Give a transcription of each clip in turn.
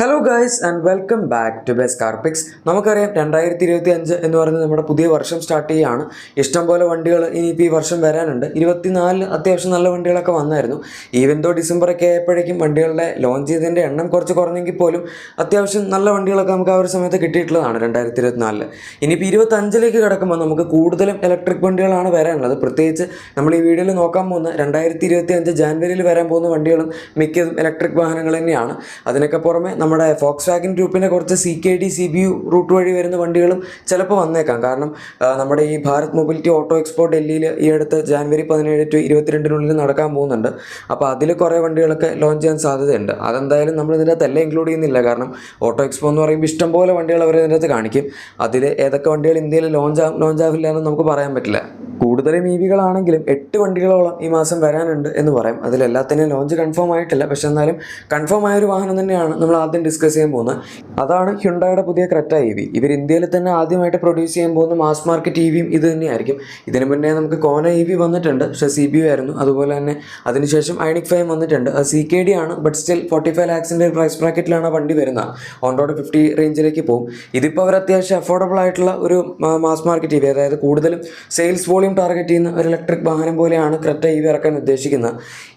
Hello guys and welcome back to best car picks നമുക്കറിയാം രണ്ടായിരത്തി ഇരുപത്തി അഞ്ച് എന്ന് പറയുന്നത് നമ്മുടെ പുതിയ വർഷം സ്റ്റാർട്ട് ചെയ്യുകയാണ് ഇഷ്ടംപോലെ വണ്ടികൾ ഇനിയിപ്പോൾ ഈ വർഷം വരാനുണ്ട്. ഇരുപത്തിനാലിൽ അത്യാവശ്യം നല്ല വണ്ടികളൊക്കെ വന്നായിരുന്നു. ഈവൻ ദോ ഡിസംബറൊക്കെ ആയപ്പോഴേക്കും വണ്ടികളുടെ ലോഞ്ച് ചെയ്തതിന്റെ എണ്ണം കുറച്ച് കുറഞ്ഞെങ്കിൽ പോലും അത്യാവശ്യം നല്ല വണ്ടികളൊക്കെ നമുക്ക് ആ ഒരു സമയത്ത് കിട്ടിയിട്ടുള്ളതാണ് രണ്ടായിരത്തി ഇരുപത്തിനാലിൽ ഇനിയിപ്പോൾ ഇരുപത്തഞ്ചിലേക്ക് കിടക്കുമ്പോൾ നമുക്ക് കൂടുതലും ഇലക്ട്രിക് വണ്ടികളാണ് വരാനുള്ളത്. പ്രത്യേകിച്ച് നമ്മൾ ഈ വീഡിയോയിൽ നോക്കാൻ പോകുന്ന രണ്ടായിരത്തി ഇരുപത്തി അഞ്ച് ജാനുവരിയിൽ വരാൻ പോകുന്ന വണ്ടികളും മിക്കതും ഇലക്ട്രിക് വാഹനങ്ങൾ തന്നെയാണ്. അതിനൊക്കെ പുറമെ നമ്മുടെ ഫോക്സ് വാഗൻ ഗ്രൂപ്പിന്റെ കുറച്ച് C K D C B U route വഴി വരുന്ന വണ്ടികളും ചിലപ്പോൾ വന്നേക്കാം. കാരണം നമ്മുടെ ഈ ഭാരത് മൊബിലിറ്റി ഓട്ടോ എക്സ്പോ ഡൽഹിയിൽ ഈ അടുത്ത് ജാനുവരി പതിനേഴ് ടു ഇരുപത്തിരണ്ടിനുള്ളിൽ നടക്കാൻ പോകുന്നുണ്ട്. അപ്പോൾ അതിൽ കുറേ വണ്ടികളൊക്കെ ലോഞ്ച് ചെയ്യാൻ സാധ്യതയുണ്ട്. അതെന്തായാലും നമ്മൾ ഇതിന്റെ എല്ലാം ഇൻക്ലൂഡ് ചെയ്യുന്നില്ല. കാരണം ഓട്ടോ എക്സ്പോ എന്ന് പറയുമ്പോൾ ഇഷ്ടംപോലെ വണ്ടികൾ അവർ ഇതിന്റെ കാണിക്കും. അതിൽ ഏതൊക്കെ വണ്ടികൾ ഇന്ത്യയിൽ ലോഞ്ച് ലോഞ്ച് ആവില്ല എന്ന് നമുക്ക് പറയാൻ പറ്റില്ല. കൂടുതലും ഇ വികളാണെങ്കിലും എട്ട് വണ്ടികളോളം ഈ മാസം വരാനുണ്ട് എന്ന് പറയും. അതിലെല്ലാത്തിനും ലോഞ്ച് കൺഫേം ആയിട്ടില്ല. പക്ഷെ എന്നാലും കൺഫേം ആയ ഒരു വാഹനം തന്നെയാണ് നമ്മൾ ആദ്യം ഡിസ്കസ് ചെയ്യാൻ പോകുന്നത്. അതാണ് ഹ്യുണ്ടായുടെ പുതിയ ക്രെറ്റ ഇ വി ഇവർ ഇന്ത്യയിൽ തന്നെ ആദ്യമായിട്ട് പ്രൊഡ്യൂസ് ചെയ്യാൻ പോകുന്ന മാസ് മാർക്കറ്റ് ഇ വിയും ഇത് തന്നെയായിരിക്കും. ഇതിനു മുന്നേ നമുക്ക് കോന ഇ വി വന്നിട്ടുണ്ട്. പക്ഷേ സി ബി ആയിരുന്നു. അതുപോലെ തന്നെ അതിനുശേഷം ഐണിക് ഫൈവ് വന്നിട്ടുണ്ട്. അത് സി കെ ഡി ആണ്. ബട്ട് സ്റ്റിൽ ഫോർട്ടി ഫൈവ് ലാക്സിന്റെ പ്രൈസ് ബ്രാക്കറ്റിലാണ് വണ്ടി വരുന്നത്. ഓൺ റോഡ് ഫിഫ്റ്റി റേഞ്ചിലേക്ക് പോകും. ഇതിപ്പോൾ അവർ അത്യാവശ്യം അഫോർഡബിൾ ആയിട്ടുള്ള ഒരു മാസ് മാർക്കറ്റ് ഇ വി അതായത് കൂടുതലും സെയിൽസ് വോളിയം ടാർഗറ്റ് ചെയ്യുന്ന ഒരു ഇലക്ട്രിക് വാഹനം പോലെയാണ് ക്രെറ്റ ഇ വി ഇറക്കാൻ ഉദ്ദേശിക്കുന്നത്.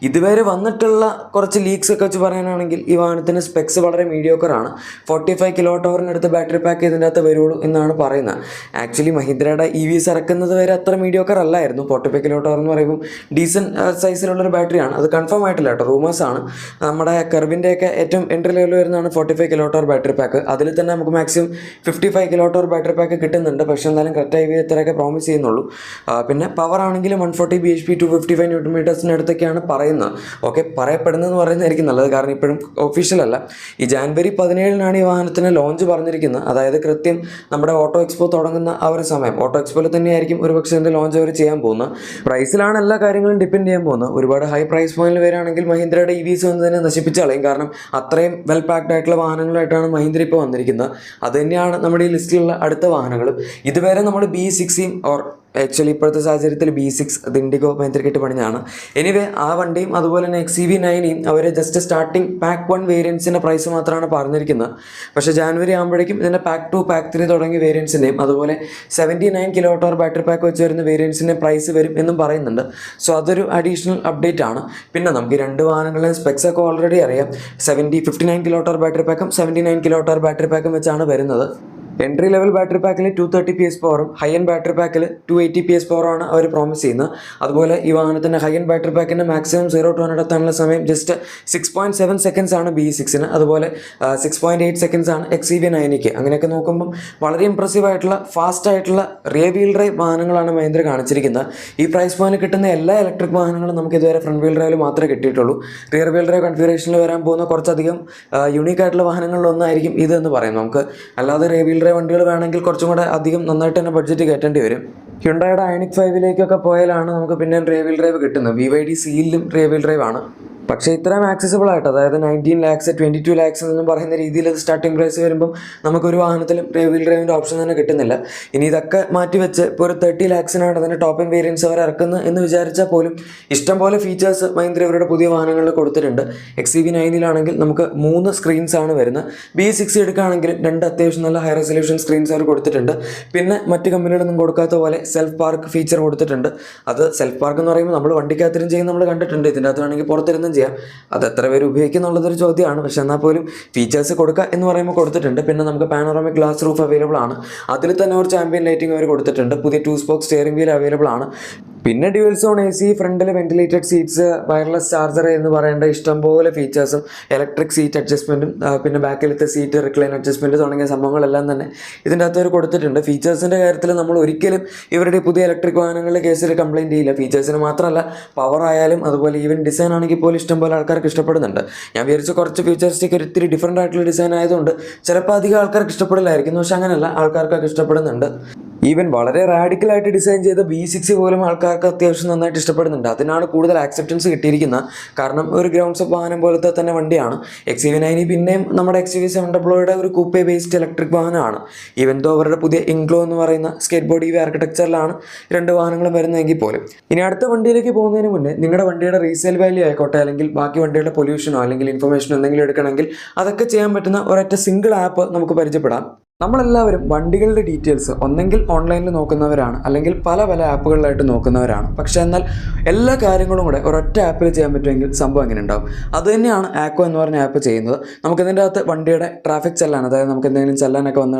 ഇതുവരെ വന്നിട്ടുള്ള കുറച്ച് ലീക്സ് ഒക്കെ വെച്ച് പറയാനാണെങ്കിൽ ഈ വാഹനത്തിന് സ്പെക്സ് വളരെ മീഡിയോക്കറാണ് ഫോർട്ടി ഫൈവ് കിലോ ടവറിനടുത്ത് ബാറ്ററി പാക്ക് ഇതിന്റെ അകത്ത് വരുള്ളൂ എന്നാണ് പറയുന്നത്. ആക്ച്വലി മഹീന്ദ്രയുടെ ഇ വിസ് ഇറക്കുന്നത് വരെ അത്ര മീഡിയോക്കർ അല്ലായിരുന്നു. ഫോർട്ടി ഫൈവ് കിലോ ടവർ എന്ന് പറയുമ്പോൾ ഡീസന്റ് സൈസിലുള്ളൊരു ബാറ്ററിയാണ് അത് കൺഫേം ആയിട്ടില്ല കേട്ടോ. റൂമേഴ്സ് ആണ്. നമ്മുടെ കർവിന്റെയൊക്കെ ഏറ്റവും എൻട്രി ലെവൽ വരുന്നതാണ് forty five kilo watt hour battery pack അതിൽ തന്നെ നമുക്ക് maximum fifty five kilo watt hour battery pack കിട്ടുന്നുണ്ട്. പക്ഷേ എന്തായാലും കറക്റ്റ് ഐ വി ഇത്രയൊക്കെ പ്രോമിസ് ചെയ്യുന്നുള്ളൂ. ആ, പിന്നെ പവർ ആണെങ്കിലും one forty B H P two fifty five newton മീറ്റേഴ്സിന്റെ അടുത്തൊക്കെയാണ് പറയുന്നത്. ഓക്കെ പറയപ്പെടുന്നതെന്ന് പറയുന്നതായിരിക്കും നല്ലത്. കാരണം ഇപ്പോഴും ഒഫീഷ്യലല്ല ഈ ജാനുവരി പതിനേഴിനാണ് ഈ വാഹനത്തിന് ലോഞ്ച് പറഞ്ഞിരിക്കുന്നത്. അതായത് കൃത്യം നമ്മുടെ ഓട്ടോ എക്സ്പോ തുടങ്ങുന്ന ആ ഒരു സമയം. ഓട്ടോ എക്സ്പോയിൽ തന്നെയായിരിക്കും ഒരു പക്ഷേ ഇതിന്റെ ലോഞ്ച് അവർ ചെയ്യാൻ പോകുന്നത്. പ്രൈസിലാണ് എല്ലാ കാര്യങ്ങളും ഡിപ്പെൻഡ് ചെയ്യാൻ പോകുന്നത്. ഒരുപാട് ഹൈ പ്രൈസ് പോയിന്റിൽ വരികയാണെങ്കിൽ മഹീന്ദ്രയുടെ ഇ വിസ് വന്ന് തന്നെ നശിപ്പിച്ച് കളയും. കാരണം അത്രയും വെൽ പാക്ഡ് ആയിട്ടുള്ള വാഹനങ്ങളായിട്ടാണ് മഹീന്ദ്ര ഇപ്പോൾ വന്നിരിക്കുന്നത്. അത് തന്നെയാണ് നമ്മുടെ ഈ ലിസ്റ്റിലുള്ള അടുത്ത വാഹനങ്ങളും. ഇതുവരെ നമ്മൾ ബി സിക്സിയും ഓർ ആക്ച്വലി ഇപ്പോഴത്തെ സാഹചര്യത്തിൽ ബി സിക്സ് അത് ഇൻഡിഗോ പണിഞ്ഞാണ് എനിവേ ആ വണ്ടിയും അതുപോലെ തന്നെ എക്സ് ഇ വി നയനെയും അവർ ജസ്റ്റ് സ്റ്റാർട്ടിംഗ് പാക്ക് വൺ വേരിയൻസിന്റെ പ്രൈസ് മാത്രമാണ് പറഞ്ഞിരിക്കുന്നത്. പക്ഷേ ജാനുവരി ആകുമ്പോഴേക്കും ഇതിന്റെ പാക്ക് ടു പാക്ക് ത്രീ തുടങ്ങിയ വേരിയൻസിന്റെയും അതുപോലെ seventy nine kilo watt hour battery pack വെച്ച് വരുന്ന വേരിയൻസിന്റെ പ്രൈസ് വരും എന്നും പറയുന്നുണ്ട്. സോ അതൊരു അഡീഷണൽ അപ്ഡേറ്റ് ആണ്. പിന്നെ നമുക്ക് രണ്ട് വാഹനങ്ങളുടെ സ്പെക്സ് ഒക്കെ ഓൾറെഡി അറിയാം. Seventy fifty nine kilo watt hour battery പാക്കും seventy nine kilo watt hour battery പാക്കും വെച്ചാണ് വരുന്നത്. എൻട്രി ലെവൽ ബാറ്ററി പാക്കിൽ ടു തേർട്ടി പി എസ് പവറും ഹൈ എൻ ബാറ്ററി പാക്കിൽ ടു എയ്റ്റി പി എസ് പവറാണ് അവർ പ്രോമിസ് ചെയ്യുന്നത്. അതുപോലെ ഈ വാഹനത്തിന്റെ ഹൈ എൻ ബാറ്ററി പാക്കിന്റെ മാക്സിമം സീറോ ടു ഹൺഡ്രഡ് എത്താനുള്ള സമയം just six point seven seconds ആണ് ബി സിക്സിന് അതുപോലെ സിക്സ് പോയിന്റ് എയ്റ്റ് സെക്കൻഡ്സ് ആണ് എക്സ് ഇ വി നയനിക്ക് അങ്ങനെയൊക്കെ നോക്കുമ്പം വളരെ ഇമ്പ്രസീവ് ആയിട്ടുള്ള ഫാസ്റ്റ് ആയിട്ടുള്ള റിയർ വീൽ ഡ്രൈവ് വാഹനങ്ങളാണ് മഹീന്ദ്ര കാണിച്ചിരിക്കുന്നത്. ഈ പ്രൈസ് പോയിന്റ് കിട്ടുന്ന എല്ലാ ഇലക്ട്രിക് വാഹനങ്ങളും നമുക്ക് ഇതുവരെ ഫ്രണ്ട് വീൽ ഡ്രൈവിൽ മാത്രമേ കിട്ടിയിട്ടുള്ളൂ. റിയർ വീൽ ഡ്രൈവ് കൺഫിഗറേഷനിൽ വരാൻ പോകുന്ന കുറച്ചധികം യുണീക്ക് ആയിട്ടുള്ള വാഹനങ്ങളിലൊന്നായിരിക്കും ഇത് എന്ന് പറയും. നമുക്ക് അല്ലാതെ റിയർ വീൽ ഡ്രൈവ് വണ്ടികൾ വേണമെങ്കിൽ കുറച്ചും കൂടെ അധികം നന്നായിട്ട് തന്നെ ബഡ്ജറ്റ് കയറ്റേണ്ടി വരും. ഹ്യുണ്ടായുടെ അയണിക് ഫൈവിലേക്കൊക്കെ പോയാലാണ് നമുക്ക് പിന്നെ റേവിൽ ഡ്രൈവ് കിട്ടുന്നത്. വി വൈ ഡി സിയിലും റേവിൽ ഡ്രൈവ് ആണ്. പക്ഷേ ഇത്രയും ആക്സസിബിൾ ആയിട്ട് അതായത് nineteen lakhs twenty two lakhs എന്നും പറയുന്ന രീതിയിൽ അത് സ്റ്റാർട്ടിംഗ് പ്രൈസ് വരുമ്പം നമുക്കൊരു വാഹനത്തിലും റേവിൽ ഡ്രൈവിന്റെ ഓപ്ഷൻ തന്നെ കിട്ടുന്നില്ല. ഇനി ഇതൊക്കെ മാറ്റി വെച്ച് ഇപ്പോൾ ഒരു തേർട്ടി ലാക്സിനാണ് അതിന്റെ ടോപ്പിംഗ് വേരിയൻസ് അവർ ഇറക്കുന്നത് എന്ന് വിചാരിച്ചാൽ പോലും ഇഷ്ടംപോലെ ഫീച്ചേഴ്സ് മഹീന്ദ്ര ഇവരുടെ പുതിയ വാഹനങ്ങളിൽ കൊടുത്തിട്ടുണ്ട്. എക്സ് സി വി നയനിലാണെങ്കിൽ നമുക്ക് മൂന്ന് സ്ക്രീൻസ് ആണ് വരുന്നത്. ബി സിക്സ് എടുക്കുകയാണെങ്കിൽ രണ്ട് അത്യാവശ്യം നല്ല ഹൈ റെസൊല്യൂഷൻ സ്ക്രീൻസ് അവർ കൊടുത്തിട്ടുണ്ട്. പിന്നെ മറ്റ് കമ്പനികളൊന്നും കൊടുക്കാത്ത പോലെ സെൽഫ് പാർക്ക് ഫീച്ചർ കൊടുത്തിട്ടുണ്ട്. അത് സെൽഫ് പാർക്ക് എന്ന് പറയുമ്പോൾ നമ്മൾ വണ്ടിക്കകത്തിരും ചെയ്യും നമ്മൾ കണ്ടിട്ടുണ്ട്. ഇതിന്റെ അകത്ത് വേണമെങ്കിൽ പുറത്തിരുന്നും ചെയ്യാം. അത് എത്ര പേര് ഉപയോഗിക്കുന്നുള്ളതൊരു ചോദ്യമാണ്. പക്ഷേ എന്നാൽ പോലും ഫീച്ചേഴ്സ് കൊടുക്കുക എന്ന് പറയുമ്പോൾ കൊടുത്തിട്ടുണ്ട്. പിന്നെ നമുക്ക് പാനോറമിക് ഗ്ലാസ് റൂഫ് അവൈലബിൾ ആണ്. അതിൽ തന്നെ ഒരു ചാമ്പ്യൻ ലൈറ്റിംഗ് അവർ കൊടുത്തിട്ടുണ്ട്. പുതിയ two spoke steering wheel available ആണ്. പിന്നെ ഡ്യുവൽ സോൺ എ സി ഫ്രണ്ടിൽ വെന്റിലേറ്റഡ് സീറ്റ്സ് വയർലെസ് ചാർജർ എന്ന് പറയേണ്ട ഇഷ്ടംപോലെ ഫീച്ചേഴ്സും ഇലക്ട്രിക് സീറ്റ് അഡ്ജസ്റ്റ്മെന്റും പിന്നെ ബാക്കിലത്തെ സീറ്റ് റിക്ലൈൻ അഡ്ജസ്റ്റ്മെന്റ് തുടങ്ങിയ സംഭവങ്ങളെല്ലാം തന്നെ ഇതിന്റെ അകത്ത് അവർ കൊടുത്തിട്ടുണ്ട്. ഫീച്ചേഴ്സിന്റെ കാര്യത്തിൽ നമ്മൾ ഒരിക്കലും ഇവരുടെ പുതിയ ഇലക്ട്രിക് വാഹനങ്ങളുടെ കേസിൽ കംപ്ലയിന്റ് ചെയ്യില്ല. ഫീച്ചേഴ്സിന് മാത്രമല്ല പവർ ആയാലും അതുപോലെ ഈവൻ ഡിസൈൻ ആണെങ്കിൽ പോലും ഇഷ്ടംപോലെ ആൾക്കാർക്ക് ഇഷ്ടപ്പെടുന്നുണ്ട്. ഞാൻ വിചാരിച്ച കുറച്ച് ഫീച്ചേഴ്സിലേക്ക് ഒരിത്തിരി ഡിഫറെന്റ് ആയിട്ടുള്ള ഡിസൈൻ ആയതുകൊണ്ട് ചിലപ്പോൾ അധികം ആൾക്കാർക്ക് ഇഷ്ടപ്പെടില്ലായിരിക്കും. പക്ഷെ അങ്ങനെയല്ല ആൾക്കാർക്കൊക്കെ ഇഷ്ടപ്പെടുന്നുണ്ട്. ഈവൻ വളരെ റാഡിക്കൽ ആയിട്ട് ഡിസൈൻ ചെയ്ത ബി സിക്സ് പോലും ആൾക്കാർക്ക് അത്യാവശ്യം നന്നായിട്ട് ഇഷ്ടപ്പെടുന്നുണ്ട്. അതിനാണ് കൂടുതൽ ആക്സെപ്റ്റൻസ് കിട്ടിയിരിക്കുന്നത് കാരണം ഒരു ഗ്രൗണ്ട് സപ്പ് വാഹനം പോലത്തെ തന്നെ വണ്ടിയാണ്. എക്സ് വി നയനി പിന്നെയും നമ്മുടെ എക്സ് വി സെവൻ ഡബ്ലോയുടെ ഒരു കൂപ്പേ ബേസ്ഡ് ഇലക്ട്രിക് വാഹനമാണ്. ഈവൻ ദോ അവരുടെ പുതിയ ഇൻക്ലോ എന്ന് പറയുന്ന സ്കേറ്റ് ബോർഡ് ഈ ആർക്കിടെക്ചറിലാണ് രണ്ട് വാഹനങ്ങളും വരുന്നതെങ്കിൽ പോലും. ഇനി അടുത്ത വണ്ടിയിലേക്ക് പോകുന്നതിന് മുന്നേ നിങ്ങളുടെ വണ്ടിയുടെ റീസെയിൽ വാല്യൂ ആയിക്കോട്ടെ അല്ലെങ്കിൽ ബാക്കി വണ്ടിയുടെ പൊല്യൂഷനോ അല്ലെങ്കിൽ ഇൻഫർമേഷനോ എന്തെങ്കിലും എടുക്കണമെങ്കിൽ അതൊക്കെ ചെയ്യാൻ പറ്റുന്ന ഒരൊറ്റ സിംഗിൾ ആപ്പ് നമുക്ക് പരിചയപ്പെടാം. നമ്മളെല്ലാവരും വണ്ടികളുടെ ഡീറ്റെയിൽസ് ഒന്നെങ്കിൽ ഓൺലൈനിൽ നോക്കുന്നവരാണ് അല്ലെങ്കിൽ പല പല ആപ്പുകളിലായിട്ട് നോക്കുന്നവരാണ്. പക്ഷേ എന്നാൽ എല്ലാ കാര്യങ്ങളും കൂടെ ഒരൊറ്റ ആപ്പിൽ ചെയ്യാൻ പറ്റുമെങ്കിൽ സംഭവം എങ്ങനെ ഉണ്ടാവും അതുതന്നെയാണ് ആക്കോ എന്ന് പറഞ്ഞ ആപ്പ് ചെയ്യുന്നത്. നമുക്കിതിന്റെ അകത്ത് വണ്ടിയുടെ ട്രാഫിക് ചെല്ലാൻ അതായത് നമുക്ക് എന്തെങ്കിലും ചെല്ലാനൊക്കെ വന്ന്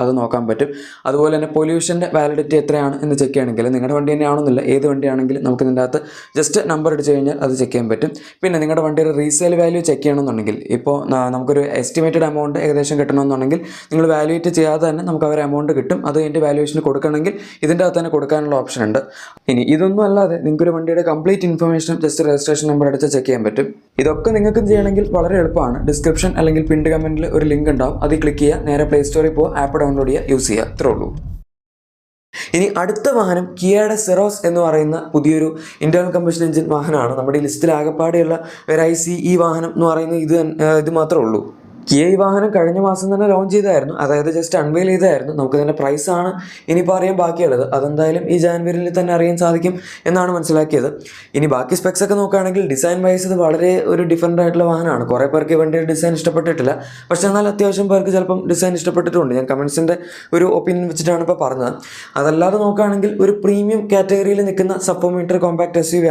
അത് നോക്കാൻ പറ്റും. അതുപോലെ തന്നെ പൊല്യൂഷന്റെ വാലിഡിറ്റി എത്രയാണ് എന്ന് ചെക്ക് ചെയ്യണമെങ്കിൽ നിങ്ങളുടെ വണ്ടി തന്നെയാണെന്നില്ല ഏത് വണ്ടിയാണെങ്കിലും നമുക്ക് ഇതിന്റെ അകത്ത് ജസ്റ്റ് നമ്പർ അടിച്ച് കഴിഞ്ഞാൽ അത് ചെക്ക് ചെയ്യാൻ പറ്റും. പിന്നെ നിങ്ങളുടെ വണ്ടിയുടെ റീസെയിൽ വാല്യൂ ചെക്ക് ചെയ്യണമെന്നുണ്ടെങ്കിൽ ഇപ്പോൾ നമുക്കൊരു എസ്റ്റിമേറ്റഡ് എമൗണ്ട് ഏകദേശം കിട്ടണമെന്നുണ്ടെങ്കിൽ നിങ്ങൾ വാല്യൂറ്റ് ചെയ്യാതെ തന്നെ നമുക്ക് അവർ എമൗണ്ട് കിട്ടും. അത് കഴിഞ്ഞിട്ട് വാല്യുവേഷന് കൊടുക്കണമെങ്കിൽ ഇതിന്റെ അകത്ത് തന്നെ കൊടുക്കാനുള്ള ഓപ്ഷൻ ഉണ്ട്. ഇനി ഇതൊന്നും അല്ലാതെ നിങ്ങൾക്കൊരു വണ്ടിയുടെ കംപ്ലീറ്റ് ഇൻഫർമേഷനും ജസ്റ്റ് രജിസ്ട്രേഷൻ നമ്പർ അടിച്ച് ചെക്ക് ചെയ്യാൻ പറ്റും. ഇതൊക്കെ നിങ്ങൾക്ക് ചെയ്യണമെങ്കിൽ വളരെ എളുപ്പമാണ്. ഡിസ്ക്രിപ്ഷൻ അല്ലെങ്കിൽ പിൻഡ് കമന്റിൽ ഒരു ലിങ്ക് ഉണ്ടാവും. അതിൽ ക്ലിക്ക് ചെയ്യുക. നേരെ പ്ലേ സ്റ്റോറിൽ പോകുക ആപ്പ് ഡൗൺലോഡ് ചെയ്യുക. യൂസ് ചെയ്യുക. അത്രേ ഉള്ളൂ. ഇനി അടുത്ത വാഹനം കിയയുടെ സെറോസ് എന്ന് പറയുന്ന പുതിയൊരു ഇന്റേണൽ കമ്പഷൻ എഞ്ചിൻ വാഹനമാണ്. നമ്മുടെ ഈ ലിസ്റ്റിൽ ആകെപ്പാടെയുള്ള വെറൈസി ഈ വാഹനം എന്ന് പറയുന്നത് ഇത് ഇത് മാത്രമേ ഉള്ളൂ. കിയ ഈ വാഹനം കഴിഞ്ഞ മാസം തന്നെ ലോഞ്ച് ചെയ്തായിരുന്നു അതായത് ജസ്റ്റ് അൺവെയിൽ ചെയ്തായിരുന്നു നമുക്ക് ഇതിന്റെ പ്രൈസാണ് ഇനിയിപ്പോൾ അറിയാൻ ബാക്കിയുള്ളത്. അതെന്തായാലും ഈ ജാനുവരിയിൽ തന്നെ അറിയാൻ സാധിക്കും എന്നാണ് മനസ്സിലാക്കിയത്. ഇനി ബാക്കി സ്പെക്സ് ഒക്കെ നോക്കുകയാണെങ്കിൽ ഡിസൈൻ വൈസ് ഇത് വളരെ ഒരു ഡിഫറെന്റ് ആയിട്ടുള്ള വാഹനമാണ്. കുറേ പേർക്ക് വണ്ടിയുടെ ഡിസൈൻ ഇഷ്ടപ്പെട്ടിട്ടില്ല. പക്ഷേ എന്നാൽ അത്യാവശ്യം പേർക്ക് ചിലപ്പം ഡിസൈൻ ഇഷ്ടപ്പെട്ടിട്ടുണ്ട്. ഞാൻ കമൻസിന്റെ ഒരു ഒപ്പീനിയൻ വെച്ചിട്ടാണ് ഇപ്പോൾ പറഞ്ഞത്. അതല്ലാതെ നോക്കുകയാണെങ്കിൽ ഒരു പ്രീമിയം കാറ്റഗറിയിൽ നിൽക്കുന്ന sub four metre compact S U V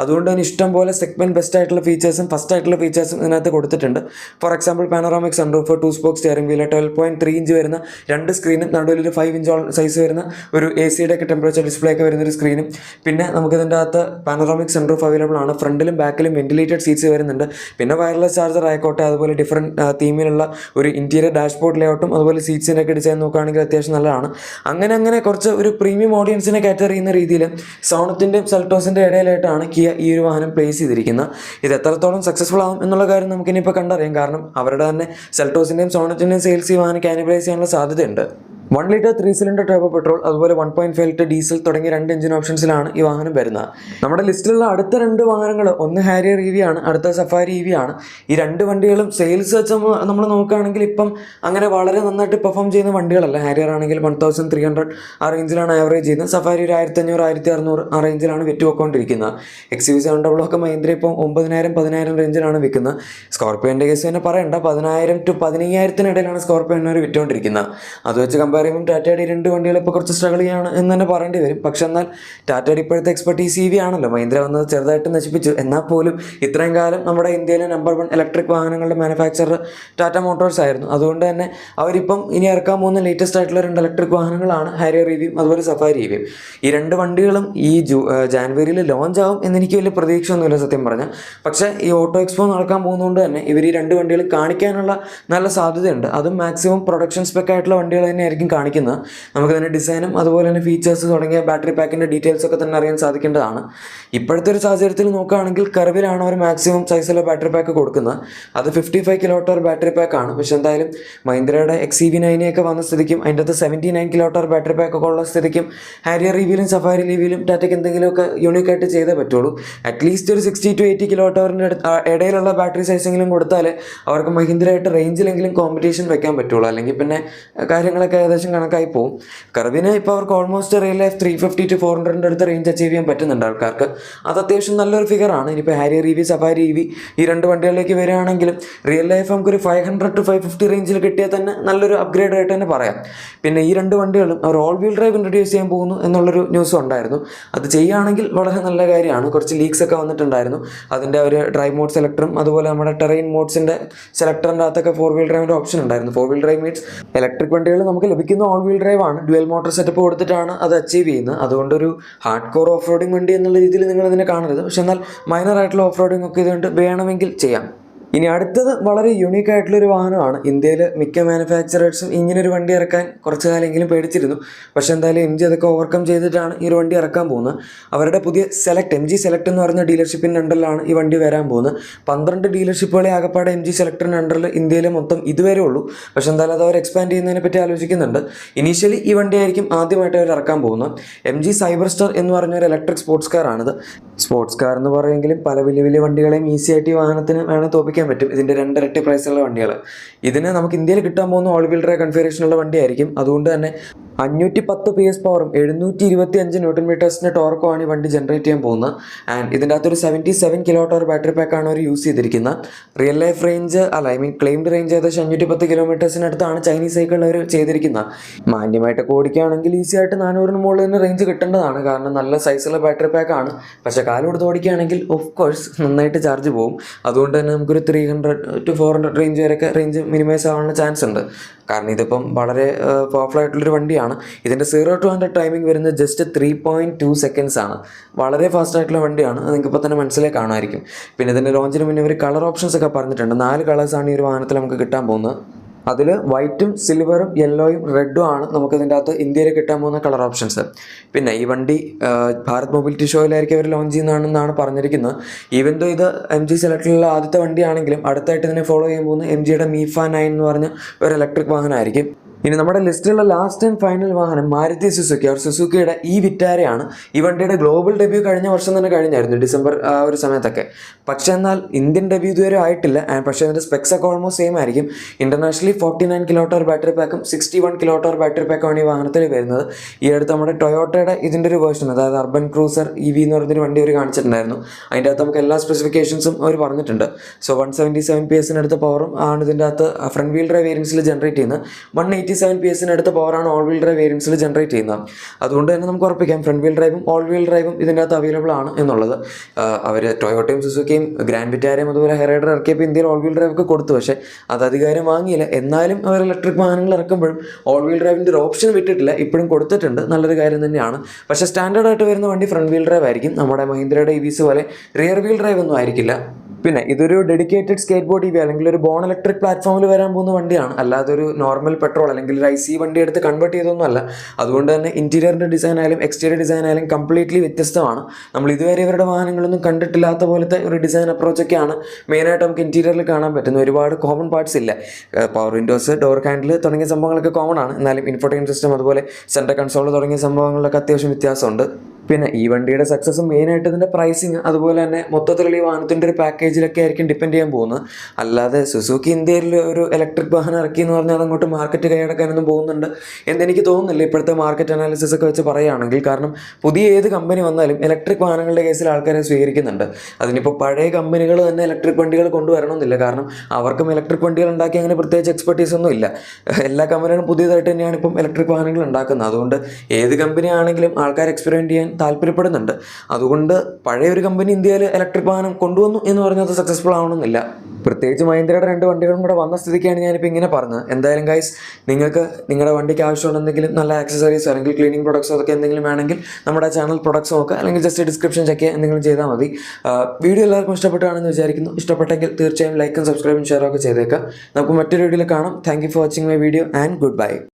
അതുകൊണ്ട് തന്നെ ഇഷ്ടം പോലെ സെഗ്മെന്റ് ബെസ്റ്റ് ആയിട്ടുള്ള ഫീച്ചേഴ്സും ഫസ്റ്റ് ആയിട്ടുള്ള ഫീച്ചേഴ്സും ഇതിനകത്ത് കൊടുത്തിട്ടുണ്ട്. For example panoramic sunroof two spoke steering wheel twelve point three inch വരുന്ന രണ്ട് സ്ക്രീനും നടുവിൽ ഒരു ഫൈവ് ഇഞ്ച് സൈസ് വരുന്ന ഒരു എ സിയുടെ ഒക്കെ ടെമ്പറേച്ചർ ഡിസ്പ്ലേ ഒക്കെ വരുന്ന ഒരു സ്ക്രീനും പിന്നെ നമുക്ക് ഇതിന്റെ അകത്ത് പാനോറാമിക് സൺറൂഫ് അവൈലബിൾ ആണ്. ഫ്രണ്ടിലും ബാക്കിലും വെന്റിലേറ്റഡ് സീറ്റ്സ് വരുന്നുണ്ട്. പിന്നെ വയർലെസ് ചാർജർ ആയിക്കോട്ടെ അതുപോലെ ഡിഫറെന്റ് തീമിലുള്ള ഒരു ഇന്റീരിയർ ഡാഷ്ബോർഡ് ലേഔട്ടും അതുപോലെ സീറ്റ്സിന്റെ ഒക്കെ ഡിസൈൻ നോക്കുകയാണെങ്കിൽ അത്യാവശ്യം നല്ലതാണ്. അങ്ങനെ അങ്ങനെ കുറച്ച് ഒരു പ്രീമിയം ഓഡിയൻസിനെ കാറ്റർ ചെയ്യുന്ന രീതിയിൽ സോണത്തിന്റെയും സെൽട്ടോസിന്റെ ഇടയിലായിട്ടാണ് കിയ ഈ ഒരു വാഹനം പ്ലേസ് ചെയ്തിരിക്കുന്നത്. ഇത് എത്രത്തോളം സക്സസ്ഫുൾ ആവും എന്നുള്ള കാര്യം നമുക്കിനിപ്പോൾ കണ്ടറിയാം. കാരണം അവരുടെ തന്നെ സെൽട്ടോസിന്റെയും സോണറ്റിന്റെയും സെയിൽസ് വാഹനം കാനിബലൈസ് ചെയ്യാനുള്ള സാധ്യതയുണ്ട്. One litre three cylinder type petrol അതുപോലെ one point five litre diesel തുടങ്ങിയ രണ്ട് എഞ്ചിൻ ഓപ്ഷൻസിലാണ് ഈ വാഹനം വരുന്നത്. നമ്മുടെ ലിസ്റ്റിലുള്ള അടുത്ത രണ്ട് വാഹനങ്ങൾ ഒന്ന് ഹാരിയർ ഇ വി ആണ് അടുത്ത സഫാരി ഇ വി ആണ്. ഈ രണ്ട് വണ്ടികളും സെയിൽസ് വെച്ച് നമ്മൾ നോക്കുകയാണെങ്കിൽ ഇപ്പം അങ്ങനെ വളരെ നന്നായിട്ട് പെർഫോം ചെയ്യുന്ന വണ്ടികളല്ല. ഹാരിയർ ആണെങ്കിൽ വൺ തൗസൻഡ് ത്രീ ഹൺഡ്രഡ് ആ റേഞ്ചിലാണ് ആവറേജ് ചെയ്യുന്നത്. സഫാരി ഒരു ആയിരത്തി അഞ്ഞൂറ് ആയിരത്തി അറുന്നൂറ് ആ റേഞ്ചിലാണ് വിറ്റ് പോയിക്കൊണ്ടിരിക്കുന്നത് എക്സ് യു സെവൻ ഡബിൾ ഒക്കെ മഹീന്ദ്ര ഇപ്പം ഒമ്പതിനായിരം പതിനായിരം റേഞ്ചിലാണ് വിൽക്കുന്നത്. സ്കോർപ്പിയോന്റെ കേസ് തന്നെ പറയണ്ട പതിനായിരം ടു പതിനയ്യായിരത്തിനിടയിലാണ് സ്കോർപ്പിയോ എന്നൊരു വിറ്റുകൊണ്ടിരിക്കുന്നത്. അത് വെച്ച് കമ്പയർ ചെയ്യുമ്പോൾ ടാറ്റയുടെ രണ്ട് വണ്ടികൾ ഇപ്പോൾ കുറച്ച് സ്ട്രഗിൾ ചെയ്യാണ് എന്ന് തന്നെ പറയേണ്ടി വരും. പക്ഷെ എന്നാൽ ടാറ്റയുടെ ഇപ്പോഴത്തെ എക്സ്പെർട്ടീസ് ഇ വി ആണല്ലോ. മഹീന്ദ്ര വന്നത് ചെറുതായിട്ട് നശിപ്പിച്ചു. എന്നാൽ പോലും ഇത്രയും കാലം നമ്മുടെ ഇന്ത്യയിലെ നമ്പർ വൺ ഇലക്ട്രിക് വാഹനങ്ങളുടെ മാനുഫാക്ചറർ ടാറ്റ മോട്ടോഴ്സ് ആയിരുന്നു. അതുകൊണ്ട് തന്നെ അവരിപ്പം ഇനി ഇറക്കാൻ പോകുന്ന ലേറ്റസ്റ്റ് ആയിട്ടുള്ള രണ്ട് ഇലക്ട്രിക് വാഹനങ്ങളാണ് ഹാരിയർ ഇവിയും അതുപോലെ സഫാരി ഇവിയും ഈ രണ്ട് വണ്ടികളും ഈ ജൂ ജാനുവരിയിൽ ലോഞ്ച് ആവും എന്നെനിക്ക് വലിയ പ്രതീക്ഷയൊന്നുമില്ല സത്യം പറഞ്ഞാൽ. പക്ഷേ ഈ ഓട്ടോ എക്സ്പോ നടക്കാൻ പോകുന്നതുകൊണ്ട് തന്നെ ഇവർ ഈ രണ്ട് വണ്ടികൾ കാണിക്കാനുള്ള നല്ല സാധ്യതയുണ്ട്. അതും മാക്സിമം പ്രൊഡക്ഷൻ സ്പെക്കായിട്ടുള്ള വണ്ടികൾ തന്നെയായിരിക്കും കാണിക്കുന്നത് നമുക്ക് തന്നെ ഡിസൈനും അതുപോലെ തന്നെ ഫീച്ചേഴ്സ് തുടങ്ങിയ ബാറ്ററി പാക്കിന്റെ ഡീറ്റെയിൽസ് ഒക്കെ തന്നെ അറിയാൻ സാധിക്കേണ്ടതാണ്. ഇപ്പോഴത്തെ ഒരു സാഹചര്യത്തിൽ നോക്കുകയാണെങ്കിൽ കർവിലാണ് അവർ മാക്സിമം സൈസുള്ള ബാറ്ററി പാക്ക് കൊടുക്കുന്നത്. അത് fifty five kilowatt battery pack ആണ്. പക്ഷെ എന്തായാലും മഹീന്ദ്രയുടെ എക്സ് ഇ വി നയനെയൊക്കെ വന്ന സ്ഥിതിക്കും അതിന്റെ അകത്ത് seventy nine kilowatt battery pack ഒക്കെ ഉള്ള സ്ഥിതിക്കും ഹാരിയർ റിവ്യൂലും സഫാരി റിവ്യൂലും ടാറ്റയ്ക്ക് എന്തെങ്കിലുമൊക്കെ യൂണിക് ആയിട്ട് ചെയ്തേ പറ്റുള്ളൂ. അറ്റ്ലീസ്റ്റ് ഒരു സിക്സ്റ്റി ടു എയ്റ്റി കിലോട്ടറിന്റെ ഇടയിലുള്ള ബാറ്ററി സൈസെങ്കിലും കൊടുത്താൽ അവർക്ക് മഹീന്ദ്രയായിട്ട് റേഞ്ചിലെങ്കിലും കോമ്പറ്റീഷൻ വെക്കാൻ പറ്റുള്ളൂ. അല്ലെങ്കിൽ പിന്നെ കാര്യങ്ങളൊക്കെ ഏകദേശം കണക്കായി പോകും കർവിന് ഇപ്പോൾ അവർക്ക് almost real life three fifty to four ഹൺഡ്രഡിന്റെ അടുത്ത് റേഞ്ച് അച്ചീവ് ചെയ്യാൻ പറ്റുന്നുണ്ട് ആൾക്കാർക്ക്. അത് അത്യാവശ്യം നല്ലൊരു ഫിഗറാണ് ഇനിയിപ്പോൾ Harrier EV Safari E V ഈ രണ്ട് വണ്ടികളിലേക്ക് വരികയാണെങ്കിലും റിയൽ ലൈഫ് നമുക്കൊരു five hundred to five fifty റേഞ്ചിൽ കിട്ടിയാൽ തന്നെ നല്ലൊരു അപ്ഗ്രേഡ് ആയിട്ട് തന്നെ പറയാം. പിന്നെ ഈ രണ്ട് വണ്ടികളും അവർ ഓൾ വീൽ ഡ്രൈവ് ഇൻട്രൊഡ്യൂസ് ചെയ്യാൻ പോകുന്നു എന്നുള്ളൊരു ന്യൂസ് ഉണ്ടായിരുന്നു. അത് ചെയ്യുകയാണെങ്കിൽ വളരെ നല്ല കാര്യമാണ്. കുറച്ച് ലീക്സ് ഒക്കെ വന്നിട്ടുണ്ടായിരുന്നു. അതിന്റെ ഒരു ഡ്രൈവ് മോഡ് സെലക്ടറും അതുപോലെ നമ്മുടെ ടെറൈൻ മോഡ്സിന്റെ സെലക്ടറിന്റെ അകത്തൊക്കെ ഫോർ വീൽ ഡ്രൈവിന്റെ ഓപ്ഷൻ ഉണ്ടായിരുന്നു. Four wheel drive means electric വണ്ടികൾ നമുക്ക് ലഭിക്കുന്ന ഓൾ വീൽ ഡ്രൈവ് ആണ്. ഡ്യുവൽ മോട്ടോർ സെറ്റപ്പ് കൊടുത്തിട്ടാണ് അത് അച്ചീവ് ചെയ്യുന്നത്. അതുകൊണ്ടൊരു ഹാർഡ് കോർ ഓഫ് റോഡിംഗ് വണ്ടി എന്നുള്ള രീതിയിൽ നിങ്ങൾ ഇതിനെ കാണരുത്. പക്ഷെ എന്നാൽ മൈനർ ആയിട്ടുള്ള ഓഫ് റോഡിംഗ് ഒക്കെ ഇതുകൊണ്ട് വേണമെങ്കിൽ ചെയ്യാം. ഇനി അടുത്തത് വളരെ യുണീക്ക് ആയിട്ടുള്ള ഒരു വാഹനമാണ്. ഇന്ത്യയിൽ മിക്ക മാനുഫാക്ചറേഴ്സും ഇങ്ങനൊരു വണ്ടി ഇറക്കാൻ കുറച്ച് കാലമെങ്കിലും പേടിച്ചിരുന്നു. പക്ഷേ എന്തായാലും എം ജി അതൊക്കെ ഓവർകം ചെയ്തിട്ടാണ് ഈ ഒരു വണ്ടി ഇറക്കാൻ പോകുന്നത്. അവരുടെ പുതിയ സെലക്ട് എം ജി സെലക്ട് എന്ന് പറഞ്ഞ ഡീലർഷിപ്പിന്റെ അണ്ടറിലാണ് ഈ വണ്ടി വരാൻ പോകുന്നത്. പന്ത്രണ്ട് ഡീലർഷിപ്പുകളെ ആകപ്പാടെ എം ജി സെലക്ടറിന്റെ അണ്ടറിൽ ഇന്ത്യയിൽ മൊത്തം ഇതുവരെ ഉള്ളൂ. പക്ഷേ എന്തായാലും അത് അവർ എക്സ്പാൻഡ് ചെയ്യുന്നതിനെ പറ്റി ആലോചിക്കുന്നുണ്ട്. ഇനീഷ്യലി ഈ വണ്ടിയായിരിക്കും ആദ്യമായിട്ട് അവർ ഇറക്കാൻ പോകുന്നത്. എം ജി സൈബർ സ്റ്റാർ എന്ന് പറഞ്ഞ ഒരു ഇലക്ട്രിക് സ്പോർട്സ് കാറാണിത് സ്പോർട്സ് കാർ എന്ന് പറയുമെങ്കിലും പല വലിയ വലിയ വണ്ടികളെയും ഈസി ആയിട്ട് ഈ വാഹനത്തിന് വേണമെങ്കിൽ തോപ്പിക്കാൻ പറ്റും. ഇതിന്റെ രണ്ടിരട്ടി പ്രൈസുള്ള വണ്ടികൾ ഇതിന് നമുക്ക് ഇന്ത്യയിൽ കിട്ടാൻ പോകുന്ന ഓൾ വീൽ ഡ്രൈവ് കൺഫിഗറേഷനുള്ള വണ്ടിയായിരിക്കും. അതുകൊണ്ട് തന്നെ അഞ്ഞൂറ്റി പത്ത് പി എസ് പവറും എഴുന്നൂറ്റി ഇരുപത്തി അഞ്ച് ന്യൂട്ടൺ മീറ്റേഴ്സിന്റെ ടോർക്കുമാണ് ഈ വണ്ടി ജനറേറ്റ് ചെയ്യാൻ പോകുന്നത്. ആൻഡ് ഇതിന്റെ അകത്തൊരു seventy seven kilo tower battery പാക്കാണ് അവർ യൂസ് ചെയ്തിരിക്കുന്നത്. റിയൽ ലൈഫ് റേഞ്ച് അല്ല ഐ മീൻ ക്ലെയിംഡ് റേഞ്ച് ഏകദേശം അഞ്ഞൂറ്റി പത്ത് കിലോമീറ്റേഴ്സിനടുത്താണ് ചൈനീസ് സൈക്കിൾ അവർ ചെയ്തിരിക്കുന്നത്. മാന്യമായിട്ടൊക്കെ ഓടിക്കുകയാണെങ്കിൽ ഈസി ആയിട്ട് നാനൂറിന് മുകളിൽ നിന്ന് റേഞ്ച് കിട്ടേണ്ടതാണ്. കാരണം നല്ല സൈസുള്ള ബാറ്ററി പാക്കാണ് പക്ഷേ കാലം കൊടുത്ത് ഓടിക്കുകയാണെങ്കിൽ ഓഫ് കോഴ്സ് നന്നായിട്ട് ചാർജ് പോകും. അതുകൊണ്ട് തന്നെ നമുക്കൊരു three hundred to four hundred range വരെയൊക്കെ റേഞ്ച് മിനിമൈസ് ആവാനുള്ള ചാൻസ് ഉണ്ട്. കാരണം ഇതിപ്പം വളരെ പവർഫുൾ ആയിട്ടുള്ളൊരു വണ്ടിയാണ്. ഇതിന്റെ സീറോ ടു ഹൺഡ്രഡ് ടൈമിംഗ് വരുന്നത് just three point two seconds ആണ്. വളരെ ഫാസ്റ്റ് ആയിട്ടുള്ള വണ്ടിയാണ്. നിങ്ങൾക്ക് ഇപ്പോൾ തന്നെ മനസ്സിലായി കാണുമായിരിക്കും. പിന്നെ ഇതിന്റെ ലോഞ്ചിന് മുന്നേ ഒരു കളർ ഓപ്ഷൻസ് ഒക്കെ പറഞ്ഞിട്ടുണ്ട്. നാല് കളേഴ്സാണ് ഈ ഒരു വാഹനത്തിൽ നമുക്ക് കിട്ടാൻ പോകുന്നത്. അതിൽ വൈറ്റും സിൽവറും യെല്ലോയും റെഡും ആണ് നമുക്ക് ഇതിന്റെ അകത്ത് ഇന്ത്യയിൽ കിട്ടാൻ പോകുന്ന കളർ ഓപ്ഷൻസ്. പിന്നെ ഈ വണ്ടി ഭാരത് മൊബിലിറ്റി ഷോയിലായിരിക്കും അവർ ലോഞ്ച് ചെയ്യുന്നതാണെന്നാണ് പറഞ്ഞിരിക്കുന്നത്. ഈവൻ ദോ ഇത് എം ജി സെലക്ടറിലുള്ള ആദ്യത്തെ വണ്ടിയാണെങ്കിലും അടുത്തായിട്ട് ഇതിനെ ഫോളോ ചെയ്യാൻ പോകുന്ന എം ജിയുടെ മീഫ നയൻ എന്ന് പറഞ്ഞ ഒരു ഇലക്ട്രിക് വാഹനമായിരിക്കും. ഇനി നമ്മുടെ ലിസ്റ്റിലുള്ള ലാസ്റ്റ് ആൻഡ് ഫൈനൽ വാഹനം മാരുതി സുസുക്കി. അവർ സുസുക്കിയുടെ ഈ വിറ്റാരയാണ്. ഈ വണ്ടിയുടെ ഗ്ലോബൽ ഡെബ്യൂ കഴിഞ്ഞ വർഷം തന്നെ കഴിഞ്ഞായിരുന്നു ഡിസംബർ ആ ഒരു സമയത്തൊക്കെ. പക്ഷേ എന്നാൽ ഇന്ത്യൻ ഡെബ്യൂ ഇതുവരെ ആയിട്ടില്ല. പക്ഷേ അതിന്റെ സ്പെക്സ് ഒക്കെ ഓൾമോസ്റ്റ് സെയിം ആയിരിക്കും. Internationally forty nine kilowatt battery പാക്കും sixty one കിലോട്ടോർ battery പാക്കുമാണ് ഈ വാഹനത്തിൽ വരുന്നത്. ഈ അടുത്ത് നമ്മുടെ ടൊയോട്ടയുടെ ഇതിന്റെ ഒരു വേർഷൻ അതായത് അർബൻ ക്രൂസർ ഇ വി എന്ന് പറഞ്ഞൊരു വണ്ടി ഒരു കാണിച്ചിട്ടുണ്ടായിരുന്നു. അതിന്റെ അകത്ത് നമുക്ക് എല്ലാ സ്പെസിഫിക്കേഷൻസും അവർ പറഞ്ഞിട്ടുണ്ട്. So one seventy seven P എസിനടുത്ത് പവറും ആണ് ഇതിന്റെ അകത്ത് ഫ്രണ്ട് വീൽ ഡ്രൈവ് വേരിയൻസിൽ ജനറേറ്റ് ചെയ്യുന്നത്. വൺ എയ്റ്റി സെവൻ പി എസിന് അടുത്ത് പവറാണ് ഓൾ വീൽ ഡ്രൈവ് വേരിയൻസിൽ ജനറേറ്റ് ചെയ്യുന്നത്. അതുകൊണ്ട് തന്നെ നമുക്ക് ഉറപ്പിക്കാം ഫ്രണ്ട് വീൽ ഡ്രൈവും ഓൾ വീൽ ഡ്രൈവും ഇതിന്റെ അകത്ത് അവൈലബിൾ ആണ് എന്നുള്ളത്. അവർ ടൊയോട്ടയും സുസുക്കിയും ഗ്രാൻഡ് വിറ്റാരയും അതുപോലെ ഹെറൈഡർ ഇറക്കിയപ്പോൾ ഇന്ത്യയിൽ ഓൾ വീൽ ഡ്രൈവ് ഒക്കെ കൊടുത്തു. പക്ഷേ അത് അധികാരം വാങ്ങിയില്ല. എന്നാലും അവർ ഇലക്ട്രിക് വാഹനങ്ങൾ ഇറക്കുമ്പോഴും ഓൾ വീൽ ഡ്രൈവിന്റെ ഒരു ഓപ്ഷൻ വിട്ടിട്ടില്ല. ഇപ്പോഴും കൊടുത്തിട്ടുണ്ട്. നല്ലൊരു കാര്യം തന്നെയാണ്. പക്ഷേ സ്റ്റാൻഡേർഡായിട്ട് വരുന്ന വണ്ടി ഫ്രണ്ട് വീൽ ഡ്രൈവ് ആയിരിക്കും. നമ്മുടെ മഹീന്ദ്രയുടെ ഇ വിസ് പോലെ റിയർ വീൽ ഡ്രൈവ് ഒന്നും ആയിരിക്കില്ല. പിന്നെ ഇതൊരു ഡെഡിക്കേറ്റഡ് സ്കേറ്റ് ബോർഡ് ഇ അല്ലെങ്കിൽ ഒരു ബോൺ ഇലക്ട്രിക് പ്ലാറ്റ്ഫോമിൽ വരാൻ പോകുന്ന വണ്ടിയാണ്. അല്ലാതെ ഒരു നോർമൽ പെട്രോൾ അല്ലെങ്കിൽ ഒരു ഐ സി വണ്ടി എടുത്ത് കൺവേർട്ട് ചെയ്തൊന്നും അല്ല അതുകൊണ്ട് തന്നെ ഇന്റീരിയറിന്റെ ഡിസൈൻ ആയാലും എക്സ്റ്റീരിയർ ഡിസൈൻ ആയാലും കംപ്ലീറ്റ്ലി വ്യത്യസ്തമാണ്. നമ്മൾ ഇതുവരെ ഇവരുടെ വാഹനങ്ങളൊന്നും കണ്ടിട്ടില്ലാത്ത പോലത്തെ ഒരു ഡിസൈൻ അപ്രോച്ചൊക്കെയാണ് മെയിനായിട്ട് നമുക്ക് ഇന്റീരിയറിൽ കാണാൻ പറ്റുന്ന ഒരുപാട് കോമൺ പാർട്സ് ഇല്ല. പവർ വിൻഡോസ് ഡോർ ഹാൻഡിൽ തുടങ്ങിയ സംഭവങ്ങളൊക്കെ കോമൺ ആണ്. എന്നാലും ഇൻഫോർട്ടൈൻ സിസ്റ്റം അതുപോലെ സെന്റർ കൺസോൾ തുടങ്ങിയ സംഭവങ്ങളിലൊക്കെ അത്യാവശ്യം വ്യത്യാസമുണ്ട്. പിന്നെ ഈ വണ്ടിയുടെ സക്സസ് മെയിനായിട്ട് ഇതിന്റെ പ്രൈസിങ് അതുപോലെ തന്നെ മൊത്തത്തിലുള്ള ഈ വാഹനത്തിന്റെ ഒരു പാക്കേജിലൊക്കെ ആയിരിക്കും ഡിപ്പെൻഡ് ചെയ്യാൻ പോകുന്നത്. അല്ലാതെ സുസുക്കി ഇന്ത്യയിൽ ഒരു ഇലക്ട്രിക് വാഹനം ഇറക്കി എന്ന് പറഞ്ഞാൽ അതങ്ങോട്ട് മാർക്കറ്റ് കൈയടക്കാനൊന്നും പോകുന്നുണ്ട് എന്നെനിക്ക് തോന്നുന്നില്ല. ഇപ്പോഴത്തെ മാർക്കറ്റ് അനാലിസിസ് ഒക്കെ വെച്ച് പറയുകയാണെങ്കിൽ കാരണം പുതിയ ഏത് കമ്പനി വന്നാലും ഇലക്ട്രിക് വാഹനങ്ങളുടെ കേസിൽ ആൾക്കാരെ സ്വീകരിക്കുന്നുണ്ട്. അതിനിപ്പോൾ പഴയ കമ്പനികൾ തന്നെ ഇലക്ട്രിക് വണ്ടികൾ കൊണ്ടുവരണമെന്നില്ല. കാരണം അവർക്കും ഇലക്ട്രിക് വണ്ടികൾ ഉണ്ടാക്കി അങ്ങനെ പ്രത്യേകിച്ച് എക്സ്പെർട്ടീസ് ഒന്നും ഇല്ല. എല്ലാ കമ്പനികളും പുതിയതായിട്ട് തന്നെയാണ് ഇപ്പം ഇലക്ട്രിക് വാഹനങ്ങൾ ഉണ്ടാക്കുന്നത്. അതുകൊണ്ട് ഏത് കമ്പനി ആണെങ്കിലും ആൾക്കാർ എക്സ്പെരിമെന്റ് ചെയ്യാൻ താല്പര്യപ്പെടുന്നുണ്ട്. അതുകൊണ്ട് പഴയ ഒരു കമ്പനി ഇന്ത്യയിൽ ഇലക്ട്രിക് വാഹനം കൊണ്ടുവന്നു എന്ന് പറഞ്ഞത് സക്സസ്ഫുൾ ആവണമെന്നില്ല. പ്രത്യേകിച്ച് മഹീന്ദ്രയുടെ രണ്ട് വണ്ടികളും കൂടെ വന്ന സ്ഥിതിക്കാണ് ഞാനിപ്പോൾ ഇങ്ങനെ പറഞ്ഞത്. എന്തായാലും ഗൈസ് നിങ്ങൾക്ക് നിങ്ങളുടെ വണ്ടിക്ക് ആവശ്യമുള്ള എന്തെങ്കിലും നല്ല ആക്സസറീസ് അല്ലെങ്കിൽ ക്ലീനിങ് പ്രൊഡക്ട്സ് അതൊക്കെ എന്തെങ്കിലും വേണമെങ്കിൽ നമ്മുടെ ചാനൽ പ്രൊഡക്ട്സ് നോക്കുക. അല്ലെങ്കിൽ ജസ്റ്റ് ഡിസ്ക്രിപ്ഷൻ ചെക്ക് ചെയ്യുക. എന്തെങ്കിലും ചെയ്താൽ മതി. വീഡിയോ എല്ലാവർക്കും ഇഷ്ടപ്പെട്ടാണെന്ന് വിചാരിക്കുന്നു. ഇഷ്ടപ്പെട്ടെങ്കിൽ തീർച്ചയായും ലൈക്കും സബ്സ്ക്രൈബും ഷെയറും ഒക്കെ ചെയ്തേക്കാം നമുക്ക് മറ്റൊരു വീഡിയോയിൽ കാണാം. Thank for watching my video and good bye